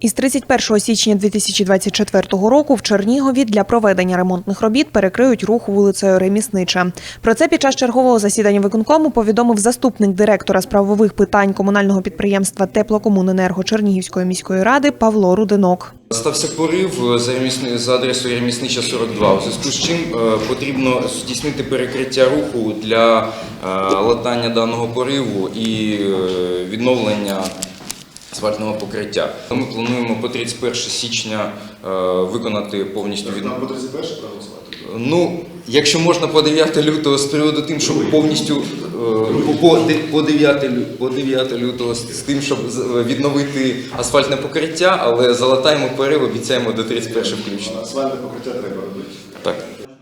Із 31 січня 2024 року в Чернігові для проведення ремонтних робіт перекриють рух вулицею Реміснича. Про це під час чергового засідання виконкому повідомив заступник директора з правових питань комунального підприємства Теплокомуненерго Чернігівської міської ради Павло Рудинок. Стався порив за, ремісни- за адресою Реміснича 42, у зв'язку з чим е, потрібно здійснити перекриття руху для е, латання даного пориву і е, відновлення асфальтного покриття. Ми плануємо по 31 січня е, виконати повністю від... Нам по 31 проголосувати? Ну, якщо можна по 9 лютого з приводу тим, щоб повністю е, по, по, 9, по 9 лютого з тим, щоб з- відновити асфальтне покриття, але залатаємо порив, обіцяємо до 31 включно. Асфальтне покриття треба робити. Так.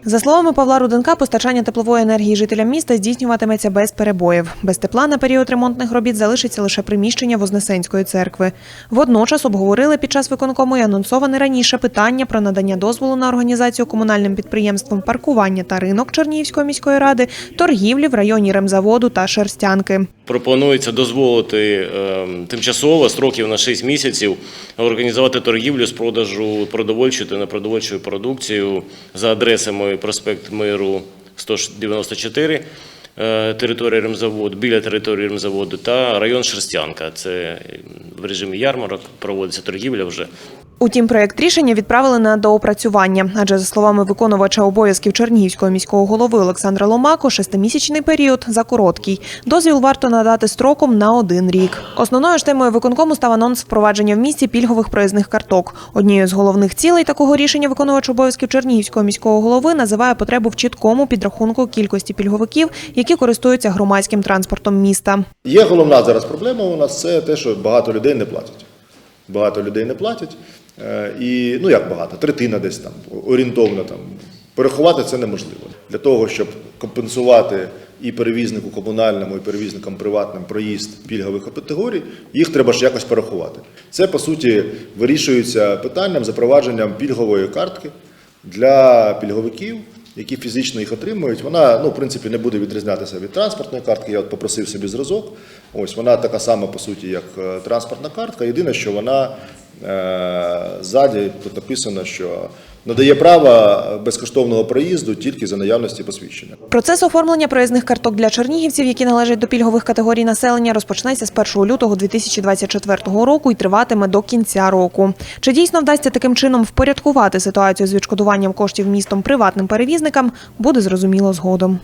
За словами Павла Руденка, постачання теплової енергії жителям міста здійснюватиметься без перебоїв. Без тепла на період ремонтних робіт залишиться лише приміщення Вознесенської церкви. Водночас обговорили під час виконкому і анонсоване раніше питання про надання дозволу на організацію комунальним підприємством паркування та ринок Чернігівської міської ради, торгівлі в районі ремзаводу та Шерстянки. Пропонується дозволити е, тимчасово строків на 6 місяців організувати торгівлю з продажу продовольчої та непродовольчої продукції за адресами проспект Миру 194, е, територія ремзаводу, біля території ремзаводу та район Шерстянка. Це в режимі ярмарок проводиться торгівля вже. Утім, проєкт рішення відправили на доопрацювання, адже за словами виконувача обов'язків Чернігівського міського голови Олександра Ломако, шестимісячний період за короткий. Дозвіл варто надати строком на один рік. Основною ж темою виконкому став анонс впровадження в місті пільгових проїзних карток. Однією з головних цілей такого рішення виконувач обов'язків Чернігівського міського голови називає потребу в чіткому підрахунку кількості пільговиків, які користуються громадським транспортом міста. Є головна зараз проблема у нас це те, що багато людей не платять. Багато людей не платять. Е, І ну як багато, третина десь там орієнтовно там. Порахувати це неможливо. Для того, щоб компенсувати і перевізнику комунальному, і перевізникам приватним проїзд пільгових категорій, їх треба ж якось порахувати. Це по суті вирішується питанням запровадженням пільгової картки для пільговиків, які фізично їх отримують. Вона, ну, в принципі, не буде відрізнятися від транспортної картки. Я от попросив собі зразок. Ось вона така сама, по суті, як е, транспортна картка. Єдине, що вона ззаді тут написано, що надає право безкоштовного проїзду тільки за наявності посвідчення. Процес оформлення проїзних карток для чернігівців, які належать до пільгових категорій населення, розпочнеться з 1 лютого 2024 року і триватиме до кінця року. Чи дійсно вдасться таким чином впорядкувати ситуацію з відшкодуванням коштів містом приватним перевізникам, буде зрозуміло згодом.